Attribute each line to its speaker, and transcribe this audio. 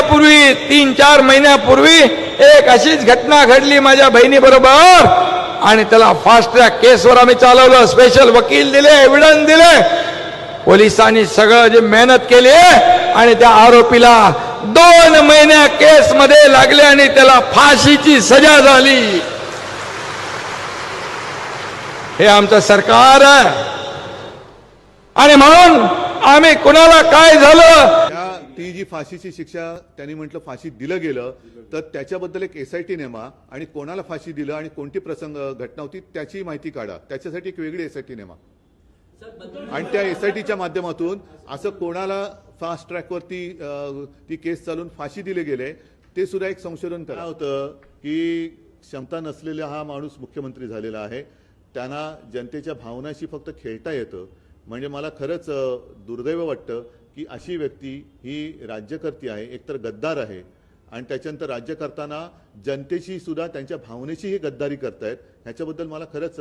Speaker 1: महिन्यापूर्वी तीन चार महिन्यापूर्वी एक अशीच घटना घडली माझ्या बहिणी बरोबर आणि त्याला फास्ट ट्रॅक केसवर आम्ही चालवलं स्पेशल वकील दिले एव्हिडन्स दिले. पोलिसांनी सगळं जे मेहनत केली आणि त्या आरोपीला दोन महिन्या केस मध्ये लागले आणि त्याला फाशीची सजा झाली. हे आमचं सरकार आहे. आणि म्हणून आम्ही कुणाला काय झालं?
Speaker 2: ती जी फाशीची शिक्षा त्यांनी म्हटलं फाशी दिलं गेलं तर त्याच्याबद्दल एक एस आय टी नेमा आणि कोणाला फाशी दिलं आणि कोणती प्रसंग घटना होती त्याची माहिती काढा. त्याच्यासाठी एक वेगळी एस आय टी नेमा. आणि त्या एस आय माध्यमातून असं कोणाला फास्ट ट्रॅकवरती ती केस चालून फाशी दिले गेले ते सुद्धा एक संशोधन करा. होतं की क्षमता नसलेला हा माणूस मुख्यमंत्री झालेला आहे. त्यांना जनतेच्या भावनाशी फक्त खेळता येतं. म्हणजे मला खरंच दुर्दैव वाटतं की अशी व्यक्ती ही राज्यकर्ती आहे एकतर गद्दार आहे आणि त्याच्यानंतर राज्य करताना जनतेशी सुद्धा त्यांच्या भावनेचीही गद्दारी करतायत. ह्याच्याबद्दल मला खरंच